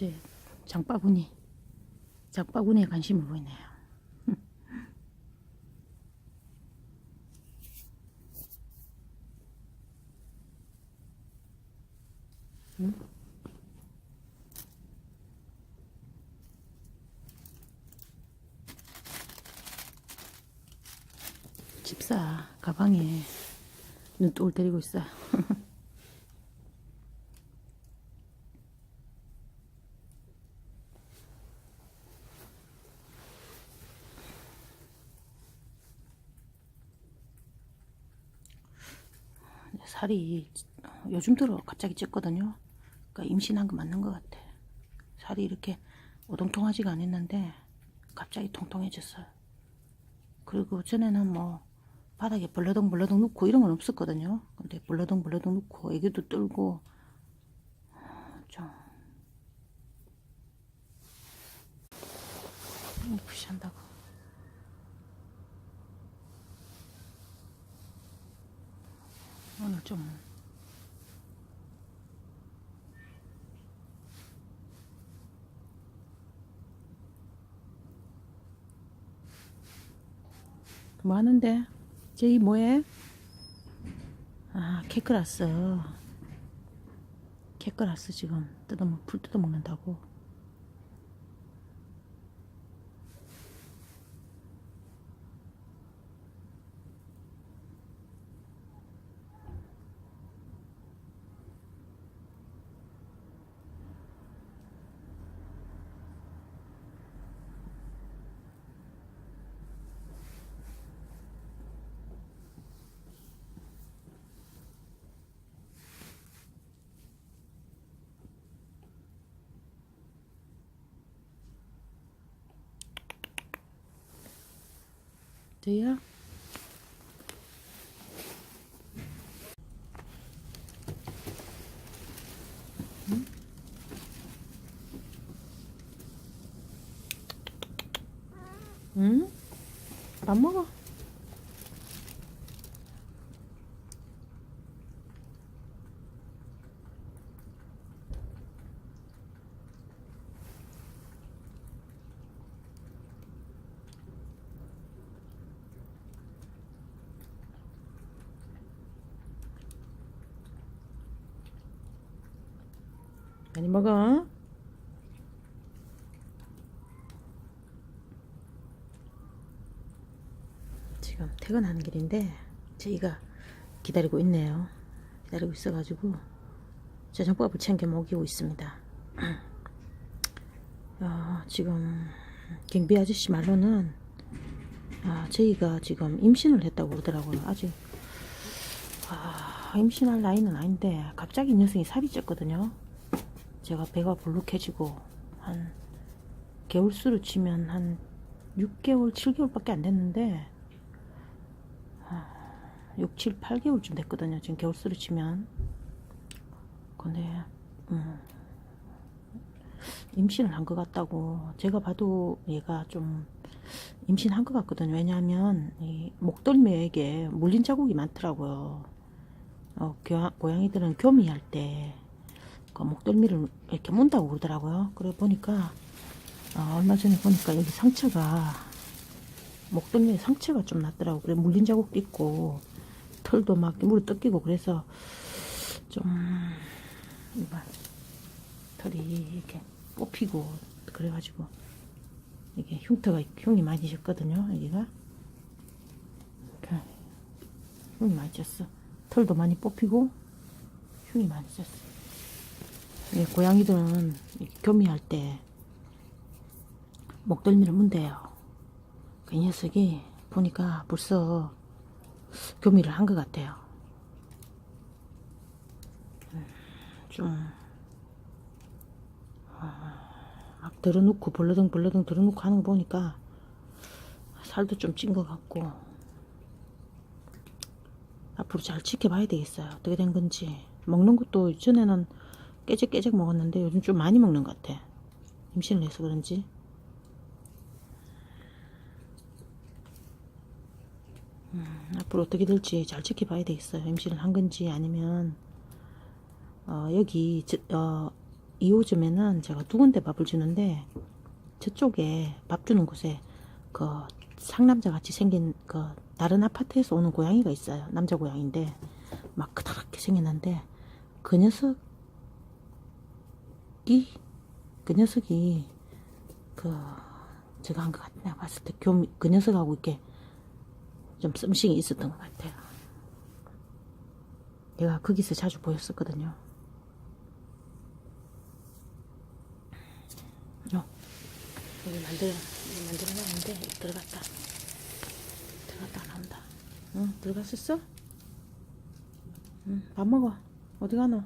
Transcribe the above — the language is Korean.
이제 장바구니 장바구니에 관심을 보이네요. 응? 집사 가방에 눈독을 데리고 있어. 살이 요즘 들어 갑자기 쪘거든요. 그러니까 임신한 거 맞는 것 같아. 살이 이렇게 오동통하지가 않았는데 갑자기 통통해졌어요. 그리고 전에는 뭐 바닥에 벌러덩 벌러덩 눕고 이런 건 없었거든요. 근데 벌러덩 벌러덩 눕고 애교도 떨고 좀 푸시한다고. 오늘 좀뭐 하는데? 제이 뭐해? 아, 케크라스. 케크라스 지금 뜯어먹, 풀 뜯어먹는다고. 제이야? 응? 응? 밥 먹어. 많이 먹어. 지금 퇴근하는 길인데 저희가 기다리고 있네요. 기다리고 있어가지고 저녁밥을 챙겨 먹이고 있습니다. 어, 지금 경비 아저씨 말로는 아, 저희가 지금 임신을 했다고 그러더라고요. 아직 아, 임신할 나이는 아닌데 갑자기 이 녀석이 살이 쪘거든요. 제가 배가 볼록해지고 한 개월 수로 치면 한 6개월, 7개월밖에 안 됐는데 6, 7, 8개월쯤 됐거든요. 지금 개월 수로 치면 근데 음, 임신을 한 것 같다고 제가 봐도 얘가 좀 임신한 것 같거든요. 왜냐하면 이 목덜미에게 물린 자국이 많더라고요. 어, 교, 고양이들은 교미할 때 그 목덜미를 이렇게 문다고 그러더라고요. 그래 보니까 어, 얼마 전에 보니까 여기 상처가 목덜미에 상처가 좀 났더라고. 그래 물린 자국도 있고 털도 막 물에 뜯기고 그래서 좀 이봐 털이 이렇게 뽑히고 그래가지고 이게 흉터가 흉이 많이 졌거든요. 여기가 이렇게 흉이 많이 졌어. 털도 많이 뽑히고 흉이 많이 졌어. 예, 고양이들은 교미할 때 목덜미를 문대요. 그 녀석이 보니까 벌써 교미를 한 것 같아요. 음, 좀, 아, 막 들어놓고 벌러덩 벌러덩 들어놓고 하는 거 보니까 살도 좀 찐 것 같고, 앞으로 잘 지켜봐야 되겠어요. 어떻게 된 건지. 먹는 것도 전에는 깨작깨작 먹었는데 요즘 좀 많이 먹는 것 같아. 임신을 해서 그런지. 음, 앞으로 어떻게 될지 잘 지켜봐야 되겠어요. 임신을 한 건지 아니면 어, 여기 저, 어, 2호점에는 제가 두 군데 밥을 주는데 저쪽에 밥 주는 곳에 그 상남자 같이 생긴 그 다른 아파트에서 오는 고양이가 있어요. 남자 고양이인데 막 그다랗게 생겼는데 그 녀석 이 그 녀석이 그 제가 한 것 같아. 내가 봤을 때 교, 그 녀석하고 이렇게 좀 썸씽이 있었던 것 같아요. 내가 거기서 자주 보였었거든요. 어, 여기 만들어, 만들어 놨는데 들어갔다. 들어갔다 나온다. 응, 들어갔었어? 응, 밥 먹어. 어디 가노?